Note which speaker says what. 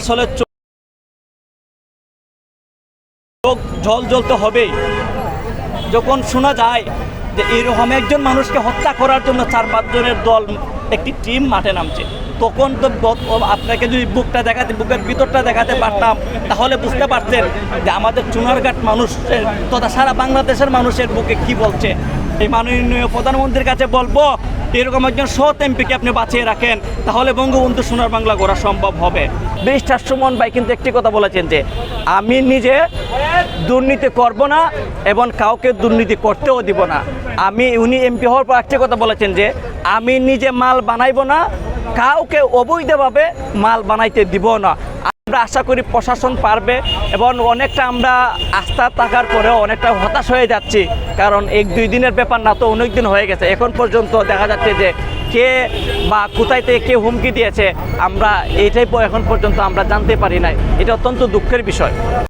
Speaker 1: আসলে চোখ জল জ্বলতে হবেই যখন শোনা যায় যে এরকম একজন মানুষকে হত্যা করার জন্য চার পাঁচজনের দল একটি টিম মাঠে নামছে, তখন তো আপনাকে যদি বুকটা দেখাতে বুকের ভিতরটা দেখাতে পারতাম, তাহলে বুঝতে পারতেন যে আমাদের চুনারঘাট মানুষের তথা সারা বাংলাদেশের মানুষের বুকে কি বলছে। এই মাননীয় প্রধানমন্ত্রীর কাছে বলব এরকম একজন সৎ এমপিকে আপনি বাঁচিয়ে রাখেন, তাহলে বঙ্গবন্ধু সোনার বাংলা গড়া সম্ভব হবে। ব্রিস্টার সুমন ভাই কিন্তু একটি কথা বলেছেন যে, আমি নিজে দুর্নীতি করব না এবং কাউকে দুর্নীতি করতেও দিব না। আমি, উনি এমপি হওয়ার পর একটি কথা বলেছেন যে, আমি নিজে মাল বানাইব না, কাউকে অবৈধভাবে মাল বানাইতে দিব না। আমরা আশা করি প্রশাসন পারবে এবং অনেকটা আমরা আস্থা থাকার পরেও অনেকটা হতাশ হয়ে যাচ্ছি। কারণ এক দুই দিনের ব্যাপার না, তো অনেক দিন হয়ে গেছে। এখন পর্যন্ত দেখা যাচ্ছে যে কে বা কোথায় থেকে কে হুমকি দিয়েছে, আমরা এইটাই এখন পর্যন্ত আমরা জানতে পারি নাই। এটা অত্যন্ত দুঃখের বিষয়।